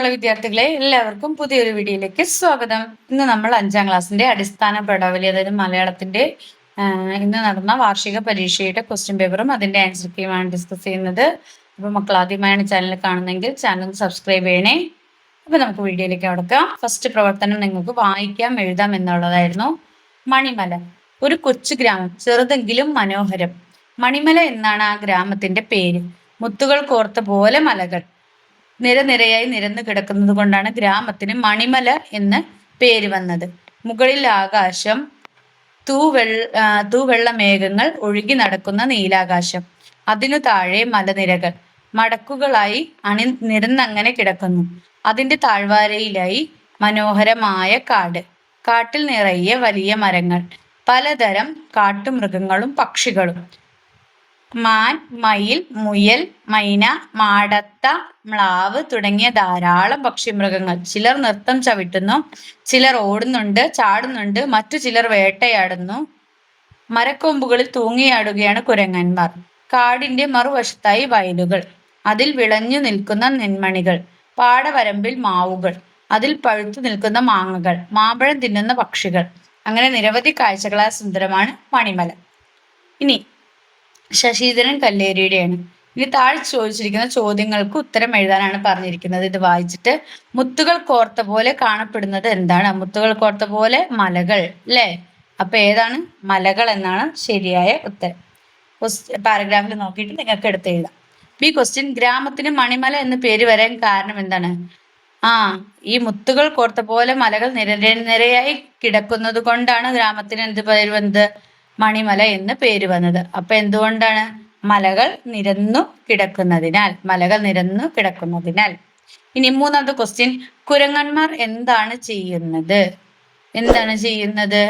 പ്രിയമുള്ള വിദ്യാർത്ഥികളെ എല്ലാവർക്കും പുതിയൊരു വീഡിയോയിലേക്ക് സ്വാഗതം. ഇന്ന് നമ്മൾ അഞ്ചാം ക്ലാസ്സിന്റെ അടിസ്ഥാന പടവലി അതായത് മലയാളത്തിന്റെ ഇന്ന് നടന്ന വാർഷിക പരീക്ഷയുടെ ക്വസ്റ്റ്യൻ പേപ്പറും അതിന്റെ ആൻസർ കീയുമാണ് ഡിസ്കസ് ചെയ്യുന്നത്. അപ്പൊ മക്കൾ ആദ്യമായാണ് ചാനൽ കാണുന്നെങ്കിൽ ചാനൽ സബ്സ്ക്രൈബ് ചെയ്യണേ. അപ്പൊ നമുക്ക് വീഡിയോയിലേക്ക് കടക്കാം. ഫസ്റ്റ് പ്രവർത്തനം നിങ്ങൾക്ക് വായിക്കാം എഴുതാം എന്നുള്ളതായിരുന്നു. മണിമല. ഒരു കൊച്ചു ഗ്രാമം ചെറുതെങ്കിലും മനോഹരം. മണിമല എന്നാണ് ആ ഗ്രാമത്തിന്റെ പേര്. മുത്തുകൾ കോർത്ത പോലെ മലകൾ. നിരനിരയായി നിരന്നു കിടക്കുന്നത് കൊണ്ടാണ് ഗ്രാമത്തിന് മണിമല എന്ന് പേര് വന്നത്. മുകളിൽ ആകാശം തൂവെള്ള തൂവെള്ള മേഘങ്ങൾ ഒഴുകി നടക്കുന്ന നീലാകാശം. അതിനു താഴെ മലനിരകൾ. മടക്കുകളായി അണി നിരന്നങ്ങനെ കിടക്കുന്നു. അതിന്റെ താഴ്വാരയിലായി മനോഹരമായ കാട്. കാട്ടിൽ നിറയെ വലിയ മരങ്ങൾ. പലതരം കാട്ടുമൃഗങ്ങളും പക്ഷികളും. മാൻ മയിൽ മുയൽ മൈന മാടത്ത മ്ലാവ് തുടങ്ങിയ ധാരാളം പക്ഷിമൃഗങ്ങൾ. ചിലർ നൃത്തം ചവിട്ടുന്നു ചിലർ ഓടുന്നുണ്ട് ചാടുന്നുണ്ട് മറ്റു ചിലർ വേട്ടയാടുന്നു. മരക്കൊമ്പുകളിൽ തൂങ്ങിയാടുകയാണ് കുരങ്ങന്മാർ. കാടിന്റെ മറുവശത്തായി വയലുകൾ. അതിൽ വിളഞ്ഞു നിൽക്കുന്ന നെന്മണികൾ. പാടവരമ്പിൽ മാവുകൾ. അതിൽ പഴുത്തു നിൽക്കുന്ന മാങ്ങകൾ. മാമ്പഴം തിന്നുന്ന പക്ഷികൾ. അങ്ങനെ നിരവധി കാഴ്ചകളാൽ സുന്ദരമാണ് മണിമല. ഇനി ശശിധരൻ കല്ലേരിയുടെയാണ്. ഇനി താഴെ ചോദിച്ചിരിക്കുന്ന ചോദ്യങ്ങൾക്ക് ഉത്തരം എഴുതാനാണ് പറഞ്ഞിരിക്കുന്നത്. ഇത് വായിച്ചിട്ട് മുത്തുകൾ കോർത്ത പോലെ കാണപ്പെടുന്നത് എന്താണ്? മുത്തുകൾ കോർത്ത പോലെ മലകൾ അല്ലേ അപ്പൊ ഏതാണ്? മലകൾ എന്നാണ് ശരിയായ ഉത്തരം. പാരഗ്രാഫിൽ നോക്കിയിട്ട് നിങ്ങൾക്ക് എടുത്ത് എഴുതാം. ബി ക്വസ്റ്റ്യൻ ഗ്രാമത്തിന് മണിമല എന്ന് പേര് വരാൻ കാരണം എന്താണ്? ആ ഈ മുത്തുകൾ കോർത്ത പോലെ മലകൾ നിരനിരയായി കിടക്കുന്നത് കൊണ്ടാണ് ഗ്രാമത്തിന് എന്ത് പേര് വന്നത്? മണിമല എന്ന് പേര് വന്നത്. അപ്പൊ എന്തുകൊണ്ടാണ്? മലകൾ നിരന്നു കിടക്കുന്നതിനാൽ മലകൾ നിരന്നു കിടക്കുന്നതിനാൽ. ഇനി മൂന്നാമത്തെ ക്വസ്റ്റ്യൻ കുരങ്ങന്മാർ എന്താണ് ചെയ്യുന്നത്? എന്താണ് ചെയ്യുന്നത്?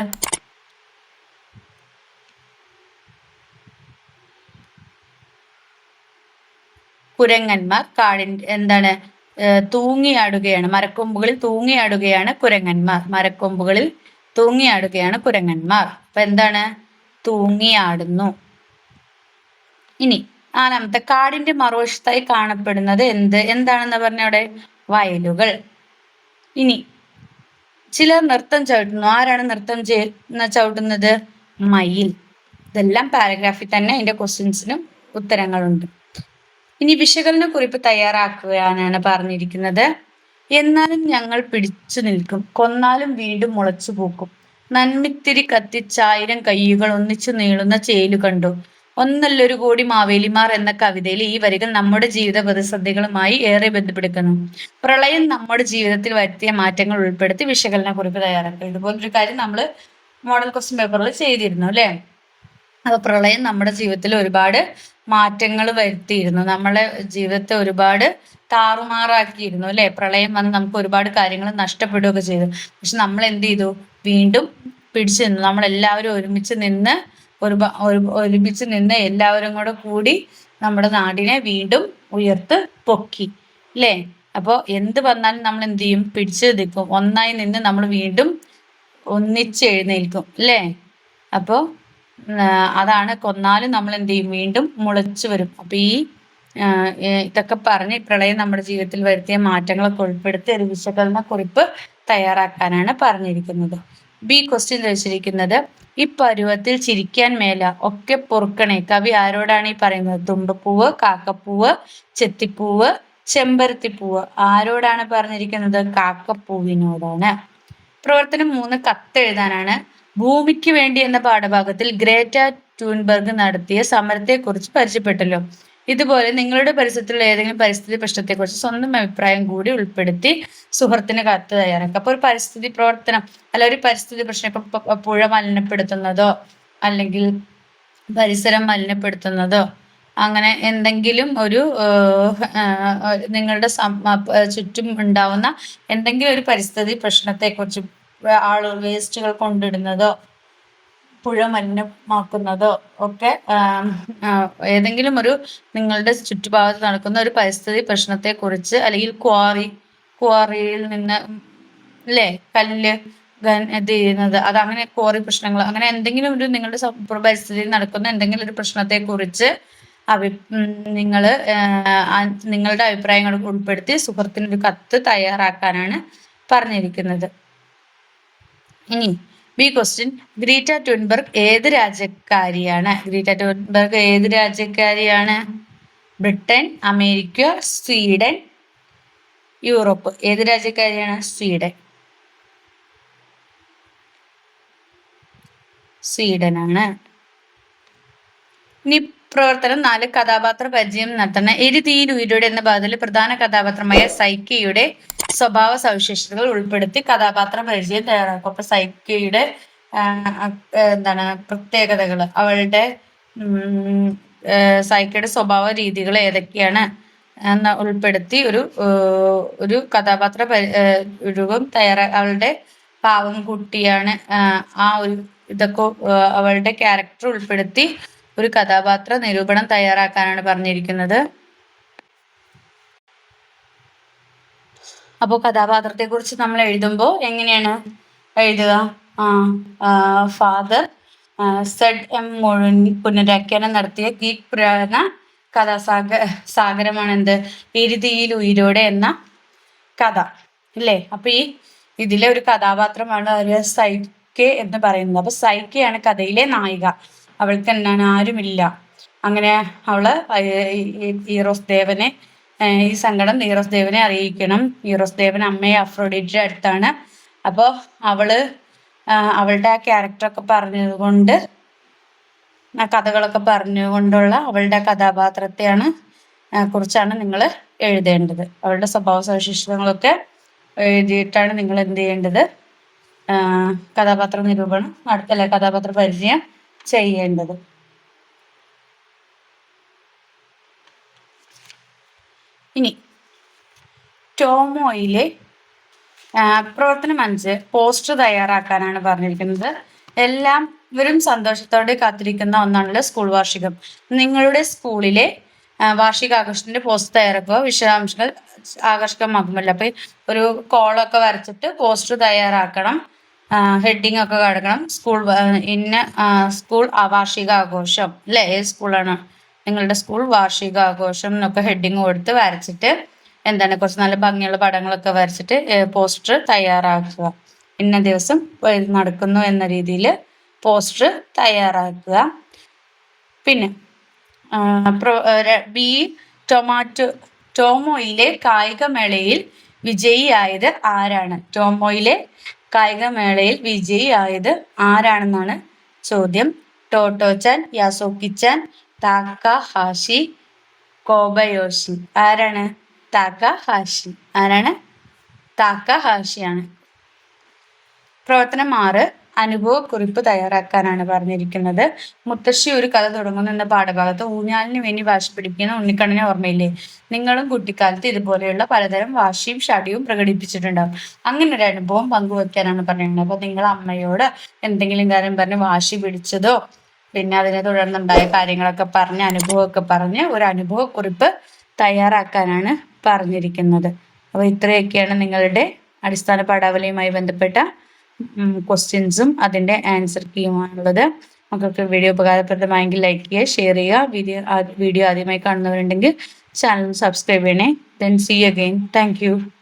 കുരങ്ങന്മാർ കാടിന്റെ എന്താണ്? തൂങ്ങിയാടുകയാണ്. മരക്കൊമ്പുകളിൽ തൂങ്ങിയാടുകയാണ് കുരങ്ങന്മാർ. മരക്കൊമ്പുകളിൽ തൂങ്ങിയാടുകയാണ് കുരങ്ങന്മാർ. അപ്പൊ എന്താണ്? തൂങ്ങിയാടുന്നു. ഇനി നാലാമത്തെ കാടിന്റെ മറുവശത്തായി കാണപ്പെടുന്നത് എന്ത്? എന്താണെന്ന് പറഞ്ഞ അവിടെ? വയലുകൾ. ഇനി ചിലർ നൃത്തം ചവിട്ടുന്നു. ആരാണ് നൃത്തം ചെയ്യുന്ന ചവിട്ടുന്നത്? മയിൽ. ഇതെല്ലാം പാരഗ്രാഫിൽ തന്നെ അതിന്റെ ക്വസ്റ്റ്യൻസിനും ഉത്തരങ്ങളുണ്ട്. ഇനി വിശകലന കുറിപ്പ് തയ്യാറാക്കുകയാണ് പറഞ്ഞിരിക്കുന്നത് എന്നാലും ഞങ്ങൾ പിടിച്ചു നിൽക്കും. കൊന്നാലും വീണ്ടും മുളച്ചു പൂക്കും നന്മിത്തിരി കത്തിച്ചായിരം കയ്യുകൾ ഒന്നിച്ചു നീളുന്ന ചേലു കണ്ടു. ഒന്നല്ലൊരു കോടി മാവേലിമാർ എന്ന കവിതയിൽ ഈ വരികൾ നമ്മുടെ ജീവിത പ്രതിസന്ധികളുമായി ഏറെ ബന്ധപ്പെടുക്കുന്നു. പ്രളയം നമ്മുടെ ജീവിതത്തിൽ വരുത്തിയ മാറ്റങ്ങൾ ഉൾപ്പെടുത്തി വിശകലന കുറിപ്പ് തയ്യാറാക്കുക ഇതുപോലൊരു കാര്യം നമ്മൾ മോഡൽ ക്വസ്റ്റ്യൻ പേപ്പറിൽ ചെയ്തിരുന്നു അല്ലേ? അപ്പൊ പ്രളയം നമ്മുടെ ജീവിതത്തിൽ ഒരുപാട് മാറ്റങ്ങൾ വരുത്തിയിരുന്നു. നമ്മളെ ജീവിതത്തെ ഒരുപാട് താറുമാറാക്കിയിരുന്നു അല്ലെ? പ്രളയം വന്ന് നമുക്ക് ഒരുപാട് കാര്യങ്ങൾ നഷ്ടപ്പെടുകയൊക്കെ ചെയ്തു. പക്ഷെ നമ്മൾ എന്ത് ചെയ്തു? വീണ്ടും പിടിച്ചു നിന്നു നമ്മളെല്ലാവരും ഒരുമിച്ച് നിന്ന് ഒരു- ഒരുമിച്ച് നിന്ന് എല്ലാവരും കൂടെ കൂടി നമ്മുടെ നാടിനെ വീണ്ടും ഉയർത്ത് പൊക്കി അല്ലേ അപ്പോൾ എന്ത് വന്നാലും നമ്മൾ എന്ത് ചെയ്യും? പിടിച്ചു നിൽക്കും. ഒന്നായി നിന്ന് നമ്മൾ വീണ്ടും ഒന്നിച്ച് എഴുന്നേൽക്കും അല്ലേ അപ്പോൾ അതാണ് കൊന്നാലും നമ്മൾ എന്ത് ചെയ്യും? വീണ്ടും മുളച്ചു വരും. അപ്പൊ ഈ ഇതൊക്കെ പറഞ്ഞ് പ്രളയം നമ്മുടെ ജീവിതത്തിൽ വരുത്തിയ മാറ്റങ്ങളൊക്കെ ഉൾപ്പെടുത്തി ഒരു വിശകലന കുറിപ്പ് തയ്യാറാക്കാനാണ് പറഞ്ഞിരിക്കുന്നത്. ബി ക്വസ്റ്റ്യൻ ചോദിച്ചിരിക്കുന്നത് ഈ പരുവത്തിൽ ചിരിക്കാൻ മേല ഒക്കെ പൊറുക്കണേ. കവി ആരോടാണ് ഈ പറയുന്നത്? തുമ്പപ്പൂവ് കാക്കപ്പൂവ് ചെത്തിപ്പൂവ് ചെമ്പരത്തിപ്പൂവ്. ആരോടാണ് പറഞ്ഞിരിക്കുന്നത്? കാക്കപ്പൂവിനോടാണ്. പ്രവർത്തനം മൂന്ന് കത്തെഴുതാനാണ് ഭൂമിക്ക് വേണ്ടി എന്ന പാഠഭാഗത്തിൽ ഗ്രേറ്റ ട്യൂൻബർഗ് നടത്തിയ സമരത്തെക്കുറിച്ച് പരിചയപ്പെട്ടല്ലോ. ഇതുപോലെ നിങ്ങളുടെ പരിസരത്തുള്ള ഏതെങ്കിലും പരിസ്ഥിതി പ്രശ്നത്തെക്കുറിച്ച് സ്വന്തം അഭിപ്രായം കൂടി ഉൾപ്പെടുത്തി സുഹൃത്തിന് കത്ത് തയ്യാറാക്കുക. അപ്പൊ ഒരു പരിസ്ഥിതി പ്രവർത്തനം അല്ല ഒരു പരിസ്ഥിതി പ്രശ്നം ഇപ്പൊ പുഴ മലിനപ്പെടുത്തുന്നതോ അല്ലെങ്കിൽ പരിസരം മലിനപ്പെടുത്തുന്നതോ അങ്ങനെ എന്തെങ്കിലും ഒരു നിങ്ങളുടെ ചുറ്റും ഉണ്ടാവുന്ന എന്തെങ്കിലും ഒരു പരിസ്ഥിതി പ്രശ്നത്തെക്കുറിച്ച് ആളുകൾ വേസ്റ്റുകൾ കൊണ്ടിടുന്നതോ പുഴ മലിനമാക്കുന്നതോ ഒക്കെ ഏതെങ്കിലും ഒരു നിങ്ങളുടെ ചുറ്റുഭാഗത്ത് നടക്കുന്ന ഒരു പരിസ്ഥിതി പ്രശ്നത്തെക്കുറിച്ച് അല്ലെങ്കിൽ ക്വാറി ക്വാറിയിൽ നിന്ന് അല്ലേ കല്ല് ഇത് ചെയ്യുന്നത് അത് അങ്ങനെ ക്വാറി പ്രശ്നങ്ങൾ അങ്ങനെ എന്തെങ്കിലും ഒരു നിങ്ങളുടെ പരിസ്ഥിതിയിൽ നടക്കുന്ന എന്തെങ്കിലും ഒരു പ്രശ്നത്തെ കുറിച്ച് അഭി നിങ്ങൾ നിങ്ങളുടെ അഭിപ്രായങ്ങൾ ഉൾപ്പെടുത്തി സുഹൃത്തിനൊരു കത്ത് തയ്യാറാക്കാനാണ് പറഞ്ഞിരിക്കുന്നത്. ഇനി ബി ക്വസ്റ്റ്യൻ ഗ്രീറ്റ ട്വിൻബർഗ് ഏത് രാജ്യക്കാരിയാണ്? ഗ്രീറ്റ ട്വിൻബർഗ് ഏത് രാജ്യക്കാരിയാണ്? Britain America Sweden Europe. ഏത് രാജ്യക്കാരിയാണ്? സ്വീഡൻ. സ്വീഡനാണ്. ഇനി പ്രവർത്തനം നാല് കഥാപാത്ര പരിചയം നടത്തുന്ന എരിതീയിൽ ഉയരുടെ എന്ന ഭാഗത്തിൽ പ്രധാന കഥാപാത്രമായ സൈക്കിയുടെ സ്വഭാവ സവിശേഷതകൾ ഉൾപ്പെടുത്തി കഥാപാത്ര പരിചയം തയ്യാറാക്കും. അപ്പൊ സൈക്കിയുടെ എന്താണ് പ്രത്യേകതകൾ അവളുടെ സൈക്കിയുടെ സ്വഭാവ രീതികൾ ഏതൊക്കെയാണ് എന്ന് ഉൾപ്പെടുത്തി ഒരു ഒരു കഥാപാത്ര രൂപം തയ്യാറാ അവളുടെ പാവം കുട്ടിയാണ് ആ ഒരു ഇതൊക്കെ അവളുടെ ക്യാരക്ടർ ഉൾപ്പെടുത്തി ഒരു കഥാപാത്ര നിരൂപണം തയ്യാറാക്കാനാണ് പറഞ്ഞിരിക്കുന്നത്. അപ്പോൾ കഥാപാത്രത്തെക്കുറിച്ച് നമ്മൾ എഴുതുമ്പോൾ എങ്ങനെയാണ് എഴുതുക? ഫാദർ സെഡ് എം മുഴുവൻ പുനരാഖ്യാനം നടത്തിയ ഗീക് പുരാണ കഥാസാഗ സാഗരമാണ് എന്ത് ഇരുതിയിൽ ഉയരോടെ എന്ന കഥ ഇല്ലേ? അപ്പൊ ഈ ഇതിലെ ഒരു കഥാപാത്രമാണ് ഒരു സൈക്കെ എന്ന് പറയുന്നത്. അപ്പൊ സൈക്കയാണ് കഥയിലെ നായിക. അവൾക്ക് എന്താണ് ആരുമില്ല. അങ്ങനെ അവൾ ഈറോസ് ദേവനെ ഈ സങ്കടം ഈറോസ് ദേവനെ അറിയിക്കണം. ഈറോസ് ദേവൻ അമ്മയെ അഫ്രോഡിറ്റിയുടെ അടുത്താണ്. അപ്പോൾ അവൾ അവളുടെ ആ ക്യാരക്ടറൊക്കെ പറഞ്ഞതുകൊണ്ട് ആ കഥകളൊക്കെ പറഞ്ഞുകൊണ്ടുള്ള അവളുടെ കഥാപാത്രത്തെയാണ് കുറിച്ചാണ് നിങ്ങൾ എഴുതേണ്ടത്. അവളുടെ സ്വഭാവ സവിശേഷതകളൊക്കെ എഴുതിയിട്ടാണ് നിങ്ങൾ എന്ത് ചെയ്യേണ്ടത്? കഥാപാത്ര നിരൂപണം അല്ല കഥാപാത്ര പരിചയം. ചെയ്യേണ്ടത്. ഇനി ടോമോയിലെ പ്രവർത്തനം അഞ്ച് പോസ്റ്റർ തയ്യാറാക്കാനാണ് പറഞ്ഞിരിക്കുന്നത്. എല്ലാം ഇവരും സന്തോഷത്തോടെ കാത്തിരിക്കുന്ന ഒന്നാണല്ലോ സ്കൂൾ വാർഷികം. നിങ്ങളുടെ സ്കൂളിലെ വാർഷിക വാർഷികാഘോഷത്തിന്റെ പോസ്റ്റർ തയ്യാറാക്കുക വിശദാംശങ്ങൾ ആകർഷകമാക്കുമല്ലോ അപ്പൊ ഒരു കോളൊക്കെ വരച്ചിട്ട് പോസ്റ്റർ തയ്യാറാക്കണം. ഹെഡിങ് ഒക്കെ കിടക്കണം. സ്കൂൾ ഇന്ന സ്കൂൾ വാർഷികാഘോഷം അല്ലേ? ഏത് സ്കൂളാണ് നിങ്ങളുടെ സ്കൂൾ വാർഷികാഘോഷം എന്നൊക്കെ ഹെഡിങ് കൊടുത്ത് വരച്ചിട്ട് എന്താണ്? കുറച്ച് നല്ല ഭംഗിയുള്ള പടങ്ങളൊക്കെ വരച്ചിട്ട് പോസ്റ്റർ തയ്യാറാക്കുക. ഇന്ന ദിവസം നടക്കുന്നു എന്ന രീതിയിൽ പോസ്റ്റർ തയ്യാറാക്കുക. പിന്നെ ബി ടൊമാറ്റോ ടോമോയിലെ കായികമേളയിൽ വിജയിയായത് ആരാണ്? ടോമോയിലെ കായികമേളയിൽ വിജയിയായത് ആരാണെന്നാണ് ചോദ്യം. Tottochan Yasuakichan Takahashi Kobayashi. ആരാണ്? താക്ക ഹാഷി ആരാണ്? താക്ക ഹാഷിയാണ് പ്രവർത്തനം ആറ്. അനുഭവക്കുറിപ്പ് തയ്യാറാക്കാനാണ് പറഞ്ഞിരിക്കുന്നത്. മുത്തശ്ശി ഒരു കഥ തുടങ്ങുന്ന എന്ന പാഠഭാഗത്ത്. ഊഞ്ഞാലിന് വേണ്ടി വാശി പിടിക്കുന്ന ഉണ്ണിക്കണ്ണനെ ഓർമ്മയില്ലേ? നിങ്ങളും കുട്ടിക്കാലത്ത് ഇതുപോലെയുള്ള പലതരം വാശിയും ഷടിയും പ്രകടിപ്പിച്ചിട്ടുണ്ടാവും. അങ്ങനെ ഒരു അനുഭവം പങ്കുവെക്കാനാണ് പറയുന്നത് അപ്പൊ നിങ്ങൾ അമ്മയോട് എന്തെങ്കിലും കാര്യം പറഞ്ഞ് വാശി പിടിച്ചതോ പിന്നെ അതിനെ തുടർന്നുണ്ടായ കാര്യങ്ങളൊക്കെ പറഞ്ഞ് അനുഭവമൊക്കെ പറഞ്ഞ് ഒരു അനുഭവക്കുറിപ്പ് തയ്യാറാക്കാനാണ് പറഞ്ഞിരിക്കുന്നത്. അപ്പോൾ ഇത്രയൊക്കെയാണ് നിങ്ങളുടെ അടിസ്ഥാന പാഠാവലിയുമായി ബന്ധപ്പെട്ട ക്വസ്റ്റ്യൻസും അതിന്റെ ആൻസർ കീയുമാണുള്ളത് മക്കൾക്ക് വീഡിയോ ഉപകാരപ്രദമായെങ്കിൽ ലൈക്ക് ചെയ്യുക ഷെയർ ചെയ്യുക. വീഡിയോ വീഡിയോ ആദ്യമായി കാണുന്നവരുണ്ടെങ്കിൽ ചാനൽ സബ്സ്ക്രൈബ് ചെയ്യണേ. Then see again thank